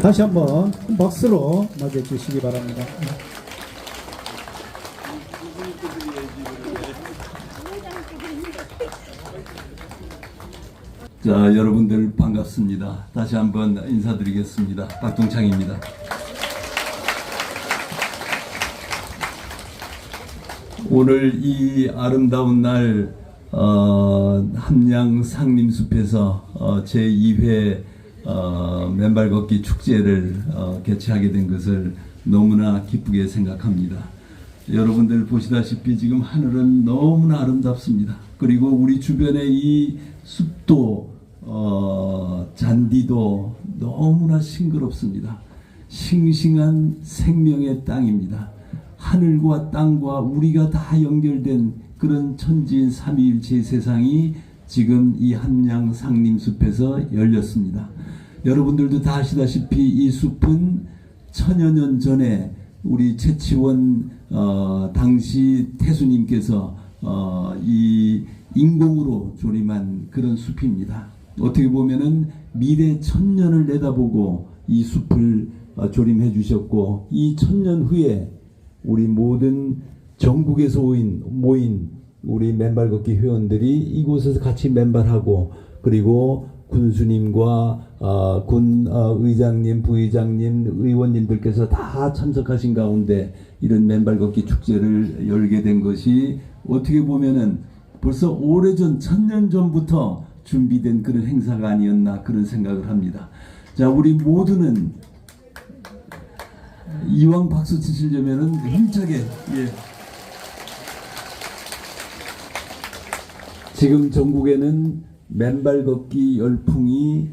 다시 한번 큰 박수로 맞이해 주시기 바랍니다. 자, 여러분들 반갑습니다. 다시 한번 인사드리겠습니다. 박동창입니다. 오늘 이 아름다운 날 어, 함양 상림숲에서 어, 제2회 어, 맨발 걷기 축제를 어, 개최하게 된 것을 너무나 기쁘게 생각합니다. 여러분들 보시다시피 지금 하늘은 너무나 아름답습니다. 그리고 우리 주변의 이 숲도 어, 잔디도 너무나 싱그럽습니다. 싱싱한 생명의 땅입니다. 하늘과 땅과 우리가 다 연결된 그런 천지인 삼위일체 세상이 지금 이 한양 상림숲에서 열렸습니다. 여러분들도 다 아시다시피 이 숲은 천여 년 전에 우리 최치원 어, 당시 태수님께서 어, 이 인공으로 조림한 그런 숲입니다. 어떻게 보면은 미래 천년을 내다보고 이 숲을 어, 조림해 주셨고 이 천년 후에 우리 모든 전국에서 모인, 모인 우리 맨발 걷기 회원들이 이곳에서 같이 맨발하고 그리고 군수님과 어, 군 어, 의장님, 부의장님, 의원님들께서 다 참석하신 가운데 이런 맨발 걷기 축제를 열게 된 것이 어떻게 보면은 벌써 오래전 천년 전부터 준비된 그런 행사가 아니었나 그런 생각을 합니다. 자, 우리 모두는 이왕 박수 치시려면은 힘차게 예. 지금 전국에는 맨발 걷기 열풍이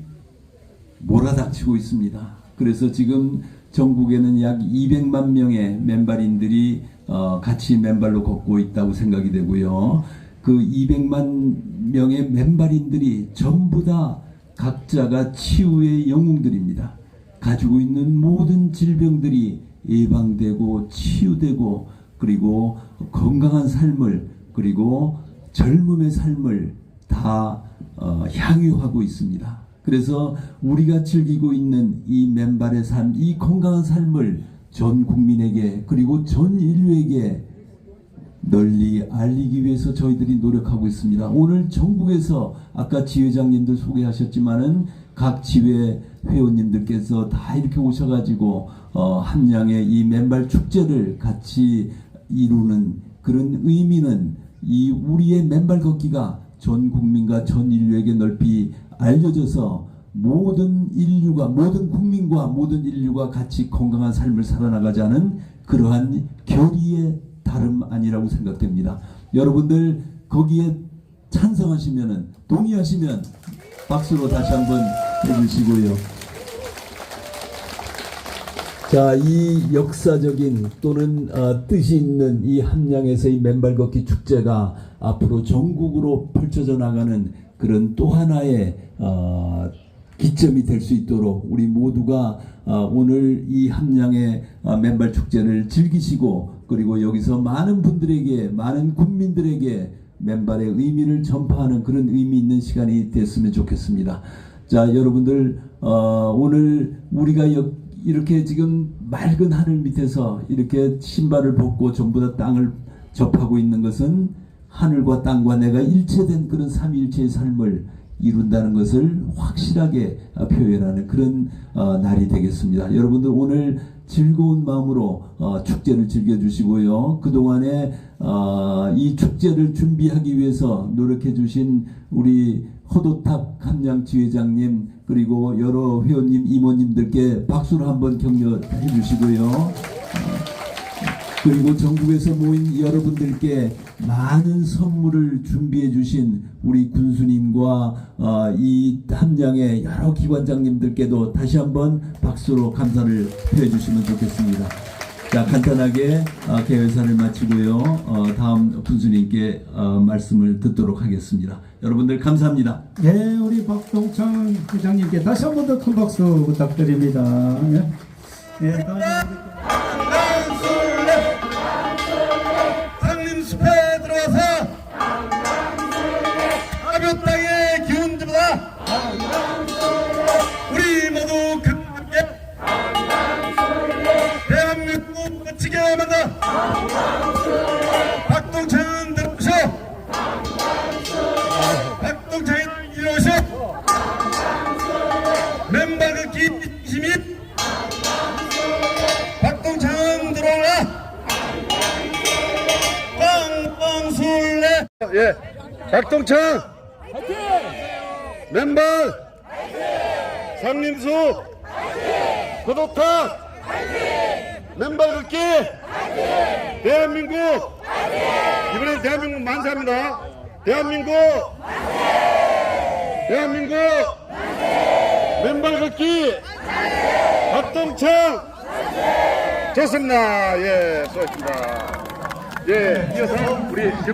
몰아닥치고 있습니다. 그래서 지금 전국에는 약 200만 명의 맨발인들이 어, 같이 맨발로 걷고 있다고 생각이 되고요. 그 200만 명의 맨발인들이 전부 다 각자가 치유의 영웅들입니다. 가지고 있는 모든 질병들이 예방되고 치유되고 그리고 건강한 삶을 그리고 젊음의 삶을 다 어, 향유하고 있습니다. 그래서 우리가 즐기고 있는 이 맨발의 삶, 이 건강한 삶을 전 국민에게 그리고 전 인류에게 널리 알리기 위해서 저희들이 노력하고 있습니다. 오늘 전국에서 아까 지회장님들 소개하셨지만은 각 지회 회원님들께서 다 이렇게 오셔가지고 어, 함양의 이 맨발 축제를 같이 이루는 그런 의미는 이 우리의 맨발 걷기가 전 국민과 전 인류에게 넓히 알려져서 모든 인류가 모든 국민과 모든 인류가 같이 건강한 삶을 살아나가자는 그러한 결의의 다름 아니라고 생각됩니다. 여러분들 거기에 찬성하시면은 동의하시면 박수로 다시 한번 해주시고요. 자, 이 역사적인 또는 어, 뜻이 있는 이 함양에서의 맨발 걷기 축제가 앞으로 전국으로 펼쳐져 나가는 그런 또 하나의 어, 기점이 될 수 있도록 우리 모두가 어, 오늘 이 함양의 어, 맨발 축제를 즐기시고 그리고 여기서 많은 분들에게 많은 국민들에게 맨발의 의미를 전파하는 그런 의미 있는 시간이 됐으면 좋겠습니다. 자, 여러분들 어, 오늘 우리가 여, 이렇게 지금 맑은 하늘 밑에서 이렇게 신발을 벗고 전부 다 땅을 접하고 있는 것은 하늘과 땅과 내가 일체된 그런 삼위일체의 삶을 이룬다는 것을 확실하게 어, 표현하는 그런 어, 날이 되겠습니다. 여러분들 오늘 즐거운 마음으로 어, 축제를 즐겨주시고요. 그동안에 어, 이 축제를 준비하기 위해서 노력해 주신 우리 호도탑 함양 지회장님 그리고 여러 회원님 임원님들께 박수를 한번 격려해 주시고요. 어, 그리고 전국에서 모인 여러분들께 많은 선물을 준비해 주신 우리 군수님과 어, 이 함양의 여러 기관장님들께도 다시 한번 박수로 감사를 표해 주시면 좋겠습니다. 자 간단하게 어, 개회사를 마치고요. 어, 다음 군수님께 어, 말씀을 듣도록 하겠습니다. 여러분들 감사합니다. 네, 우리 박동창 회장님께 다시 한 번 더 큰 박수 부탁드립니다. 예. 예, 다 예. 박동창. 멤버. 상림수. 구독탁. 멤버 걷기. 대한민국. 이번엔 대한민국 만세합니다. 대한민국. 대한민국. 멤버 걷기. 박동창. 좋습니다. 예 수고하셨습니다. 예 이어서 우리